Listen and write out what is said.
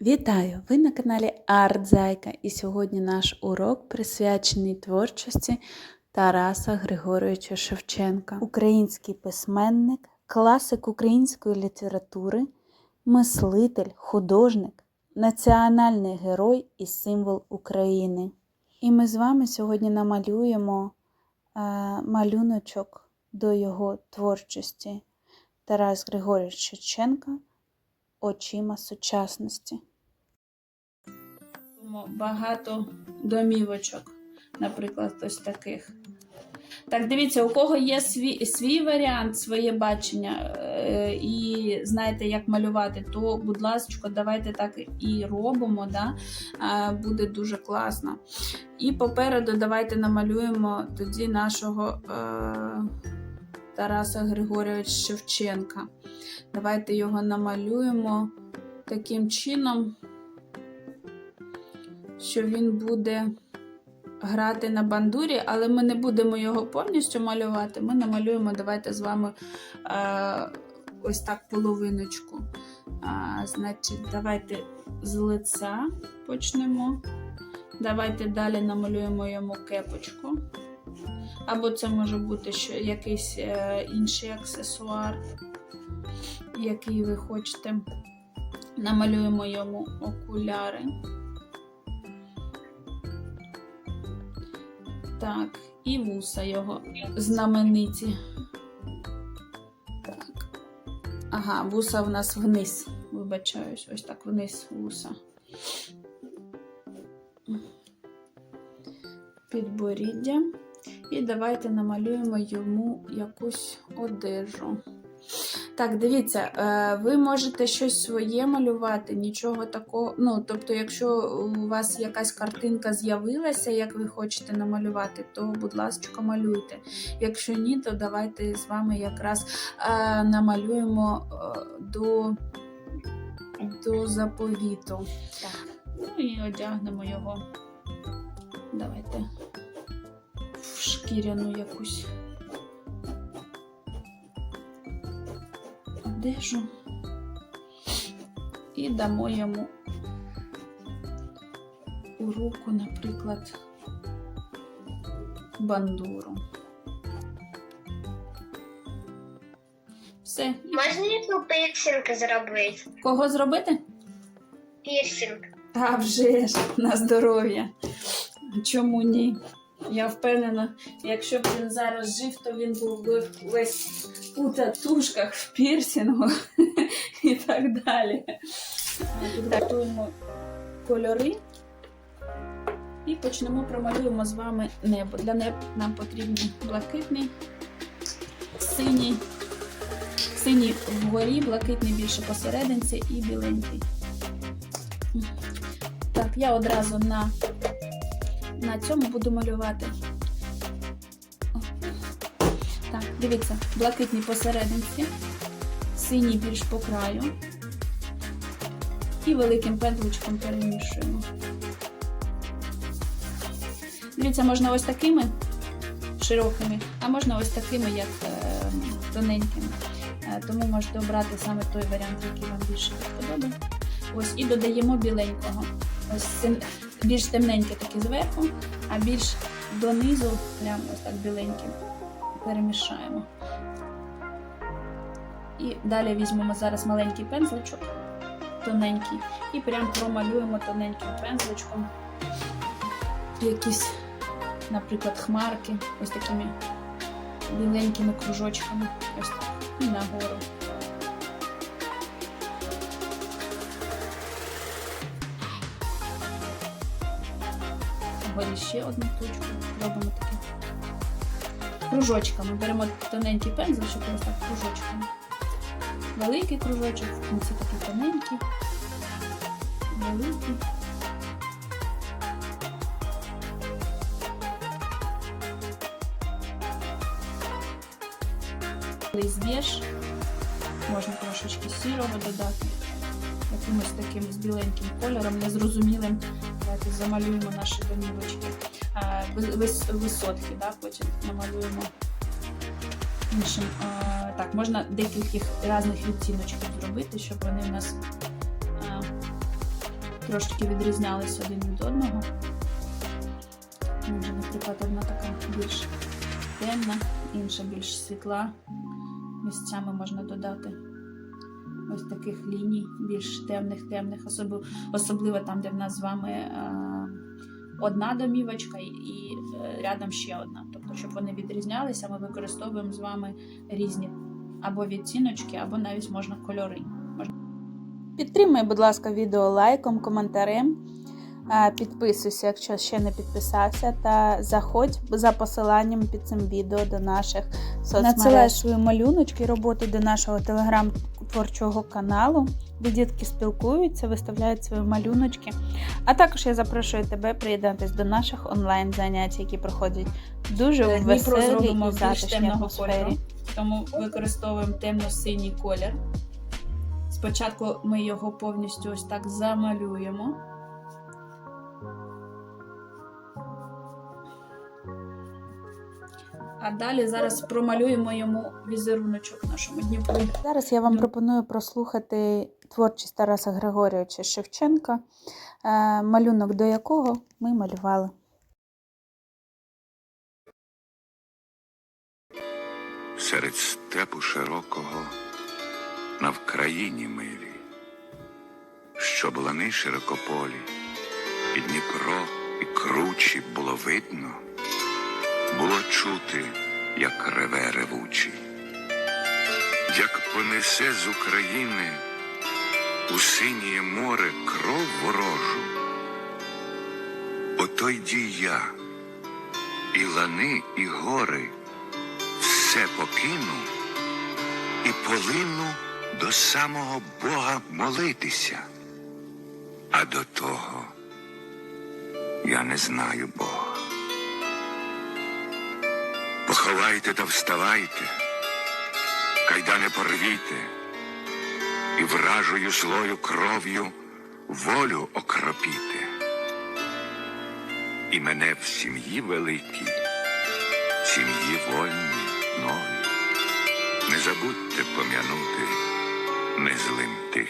Вітаю! Ви на каналі Артзайка і сьогодні наш урок присвячений творчості Тараса Григоровича Шевченка, український письменник, класик української літератури, мислитель, художник, національний герой і символ України. І ми з вами сьогодні намалюємо е, малюночок до його творчості Тарас Григорович Шевченка очима сучасності. Багато домівочок, наприклад, ось таких. Так, дивіться, у кого є свій, свій варіант, своє бачення, е, і знаєте, як малювати, то, будь ласка, давайте так і робимо. Да? Е, буде дуже класно. І попереду давайте намалюємо тоді нашого е, Тараса Григорьовича Шевченка. Давайте його намалюємо таким чином, що він буде грати на бандурі, але ми не будемо його повністю малювати. Ми намалюємо, давайте з вами е, ось так половиночку. А, Значить, давайте з лиця почнемо. Давайте далі намалюємо йому кепочку. Або це може бути ще якийсь е, інший аксесуар який ви хочете. Намалюємо йому окуляри. Так, і вуса його знамениті. Так. Ага, вуса в нас вниз. Вибачаюсь, ось так вниз вуса. Підборіддя. І давайте намалюємо йому якусь одежу. Так, дивіться, е, ви можете щось своє малювати, нічого такого. Ну, тобто, якщо у вас якась картинка з'явилася, як ви хочете намалювати, то, будь ласка, малюйте. Якщо ні, то давайте з вами якраз е, намалюємо е, до, до заповіту. Так. Ну і одягнемо його. Давайте в шкіряну якусь. Одежу і дамо йому у руку, наприклад, бандуру. Все. Можна яку пірсинг зробити? Кого зробити? Пірсинг. А вже ж на здоров'я. Чому ні? Я впевнена, якщо б він зараз жив, то він був би весь у татушках, в пірсінгу і так далі. Підготуємо кольори і почнемо промалюємо з вами небо. Для неба нам потрібні блакитний, синій, синій вгорі, блакитний більше посерединці і біленький. Так, я одразу на на цьому буду малювати. Дивіться, блакитний посерединці, синій більш по краю. І великим пензличком перемішуємо. Дивіться, можна ось такими широкими, а можна ось такими, як е, тоненькими. Е, тому можете обрати саме той варіант, який вам більше подобає. Ось, і додаємо біленького. Ось більш темненьке таке зверху, а більш донизу, прямо ось так біленьким, перемішаємо. І далі візьмемо зараз маленький пензличок, тоненький, і прям промалюємо тоненьким пензличком якісь, наприклад, хмарки, ось такими біленькими кружочками. Ось так. І нагору. Вгорі ще одну точку. Робимо такі кружочками. Беремо тоненький пензличок, ось так кружочками. Великий кружочок, кінці такий тоненький, великий. Збіж. Можна трошечки сірого додати, якимось таким з біленьким кольором, незрозумілим. Давайте замалюємо наші домівочки. Вис, висотки, да, потім намалюємо іншим. Так, можна декільких різних відтіночків зробити, щоб вони у нас трошки відрізнялися один від одного. Може, наприклад, одна така більш темна, інша більш світла. Місцями можна додати ось таких ліній, більш темних, темних, особливо, там, де в нас з вами одна домівочка і, е, рядом ще одна. Тобто, щоб вони відрізнялися, ми використовуємо з вами різні або відтіночки, або навіть можна кольори. Підтримай, будь ласка, відео лайком, коментарем. Е, Підписуйся, якщо ще не підписався, та заходь за посиланням під цим відео до наших соцмереж. Надсилай свої малюночки, роботи до нашого телеграм-творчого каналу, де дітки спілкуються, виставляють свої малюночки. А також я запрошую тебе приєднатись до наших онлайн-занять, які проходять дуже у веселій і затишній атмосфері. Тому використовуємо темно-синій колір. Спочатку ми його повністю ось так замалюємо. А далі зараз промалюємо йому візеруночок нашому Дніпру. Зараз я вам Ну. пропоную прослухати творчість Тараса Григорійовича Шевченка, е, малюнок до якого ми малювали. серед степу широкого, на Вкраїні милі, що лани широкополі, і Дніпро, і кручі було видно, було чути, як реве ревучий, як понесе з України у синє море кров ворожу. Ото йді я, і лани, і гори все покину і полину до самого Бога молитися. А до того я не знаю Бога. Поховайте та вставайте, кайдане порвіте, і вражою злою кров'ю волю окропіте. І мене в сім'ї великій, сім'ї вольній, новій. Не забудьте пом'янути незлим тих.